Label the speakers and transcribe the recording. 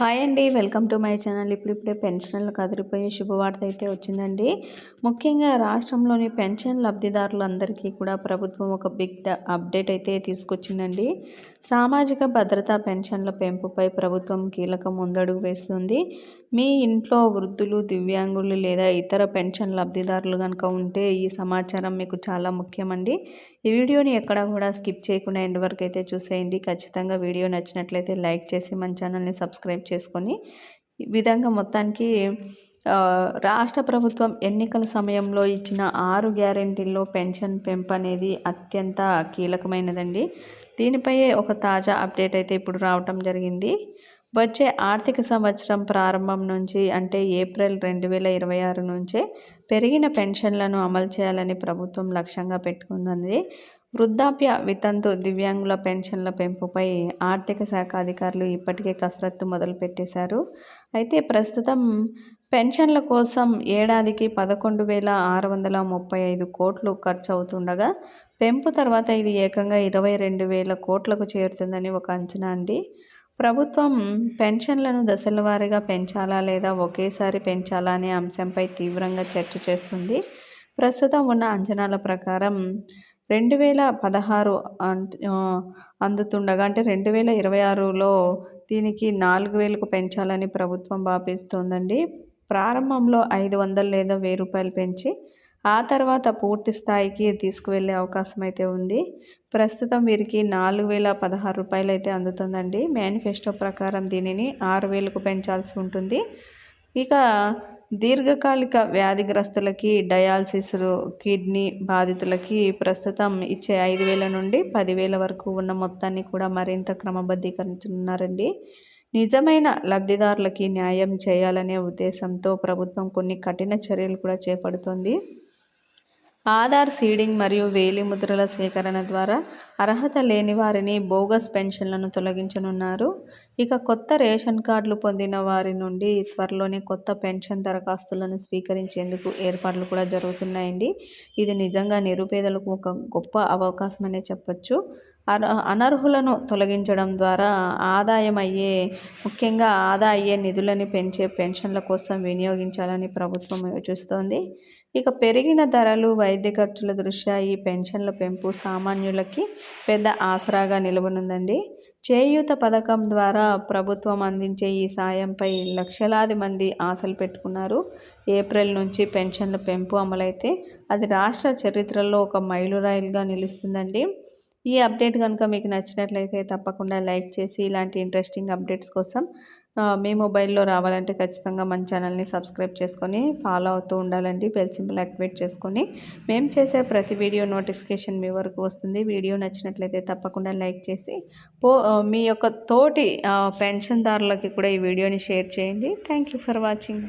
Speaker 1: Hi అండి welcome to my channel. ఇప్పుడిప్పుడే పెన్షన్లు కదిరిపోయే శుభవార్త అయితే వచ్చిందండి. ముఖ్యంగా రాష్ట్రంలోని పెన్షన్ లబ్ధిదారులందరికీ కూడా ప్రభుత్వం ఒక బిగ్ అప్డేట్ అయితే తీసుకొచ్చిందండి. సామాజిక భద్రతా పెన్షన్ల పెంపుపై ప్రభుత్వం కీలక ముందడుగు వేస్తుంది. మీ ఇంట్లో వృద్ధులు దివ్యాంగులు లేదా ఇతర పెన్షన్ లబ్ధిదారులు కనుక ఉంటే ఈ సమాచారం మీకు చాలా ముఖ్యమండి. ఈ వీడియోని ఎక్కడ కూడా స్కిప్ చేయకుండా ఎండ్ వరకు అయితే చూసేయండి. ఖచ్చితంగా వీడియో నచ్చినట్లయితే లైక్ చేసి మన ఛానల్ని సబ్స్క్రైబ్ చేసుకొని ఈ విధంగా మొత్తానికి రాష్ట్ర ప్రభుత్వం ఎన్నికల సమయంలో ఇచ్చిన ఆరు గ్యారెంటీల్లో పెన్షన్ పెంపు అనేది అత్యంత కీలకమైనదండి. దీనిపై ఒక తాజా అప్డేట్ అయితే ఇప్పుడు రావటం జరిగింది. వచ్చే ఆర్థిక సంవత్సరం ప్రారంభం నుంచి అంటే ఏప్రిల్ రెండు వేల ఇరవై ఆరు నుంచే పెరిగిన పెన్షన్లను అమలు చేయాలని ప్రభుత్వం లక్ష్యంగా పెట్టుకుంది వృద్ధాప్య వితంతు దివ్యాంగుల పెన్షన్ల పెంపుపై ఆర్థిక శాఖ అధికారులు ఇప్పటికే కసరత్తు మొదలుపెట్టేశారు. అయితే ప్రస్తుతం పెన్షన్ల కోసం ఏడాదికి పదకొండు వేల ఆరు వందల ముప్పై ఐదు కోట్లు ఖర్చు అవుతుండగా పెంపు తర్వాత ఇది ఏకంగా ఇరవై రెండు వేల కోట్లకు చేరుతుందని ఒక అంచనా అండి. ప్రభుత్వం పెన్షన్లను దశల వారీగా పెంచాలా లేదా ఒకేసారి పెంచాలా అనే అంశంపై తీవ్రంగా చర్చ చేస్తుంది. ప్రస్తుతం ఉన్న అంచనాల ప్రకారం రెండు వేల పదహారు అందుతుండగా అంటే రెండు వేల ఇరవై ఆరులో దీనికి నాలుగు వేలకు పెంచాలని ప్రభుత్వం భావిస్తోందండి. ప్రారంభంలో ఐదు వందలు లేదా వెయ్యి రూపాయలు పెంచి ఆ తర్వాత పూర్తి స్థాయికి తీసుకువెళ్ళే అవకాశం అయితే ఉంది. ప్రస్తుతం వీరికి నాలుగు వేల పదహారు రూపాయలు అయితే అందుతుందండి. మేనిఫెస్టో ప్రకారం దీనిని ఆరు వేలకు పెంచాల్సి ఉంటుంది. ఇక దీర్ఘకాలిక వ్యాధిగ్రస్తులకి డయాలసిస్ కిడ్నీ బాధితులకి ప్రస్తుతం ఇచ్చే ఐదు వేల నుండి పదివేల వరకు ఉన్న మొత్తాన్ని కూడా మరింత క్రమబద్ధీకరించనున్నారండి. నిజమైన లబ్ధిదారులకి న్యాయం చేయాలనే ఉద్దేశంతో ప్రభుత్వం కొన్ని కఠిన చర్యలు కూడా చేపడుతోంది. ఆధార్ సీడింగ్ మరియు వేలిముద్రల సేకరణ ద్వారా అర్హత లేని వారిని బోగస్ పెన్షన్లను తొలగించనున్నారు. ఇక కొత్త రేషన్ కార్డులు పొందిన వారి నుండి త్వరలోనే కొత్త పెన్షన్ దరఖాస్తులను స్వీకరించేందుకు ఏర్పాట్లు కూడా జరుగుతున్నాయండి. ఇది నిజంగా నిరుపేదలకు ఒక గొప్ప అవకాశం అనే చెప్పచ్చు. అనర్హులను తొలగించడం ద్వారా ఆదాయం అయ్యే ముఖ్యంగా ఆదా అయ్యే నిధులని పెంచే పెన్షన్ల కోసం వినియోగించాలని ప్రభుత్వం యోచిస్తోంది. ఇక పెరిగిన ధరలు వైద్య ఖర్చుల దృష్ట్యా ఈ పెన్షన్ల పెంపు సామాన్యులకి పెద్ద ఆసరాగా నిలవనుందండి. చేయూత పథకం ద్వారా ప్రభుత్వం అందించే ఈ సాయంపై లక్షలాది మంది ఆశలు పెట్టుకున్నారు. ఏప్రిల్ నుంచి పెన్షన్ల పెంపు అమలైతే అది రాష్ట్ర చరిత్రలో ఒక మైలురాయిలుగా నిలుస్తుందండి. ఈ అప్డేట్ కనుక మీకు నచ్చినట్లయితే తప్పకుండా లైక్ చేసి ఇలాంటి ఇంట్రెస్టింగ్ అప్డేట్స్ కోసం మీ మొబైల్లో రావాలంటే ఖచ్చితంగా మన ఛానల్ని సబ్స్క్రైబ్ చేసుకొని ఫాలో అవుతూ ఉండాలండి. బెల్ సింబల్ యాక్టివేట్ చేసుకొని మేము చేసే ప్రతి వీడియో నోటిఫికేషన్ మీ వరకు వస్తుంది. వీడియో నచ్చినట్లయితే తప్పకుండా లైక్ చేసి పో మీ యొక్క తోటి పెన్షన్దారులకి కూడా ఈ వీడియోని షేర్ చేయండి. Thank you for watching.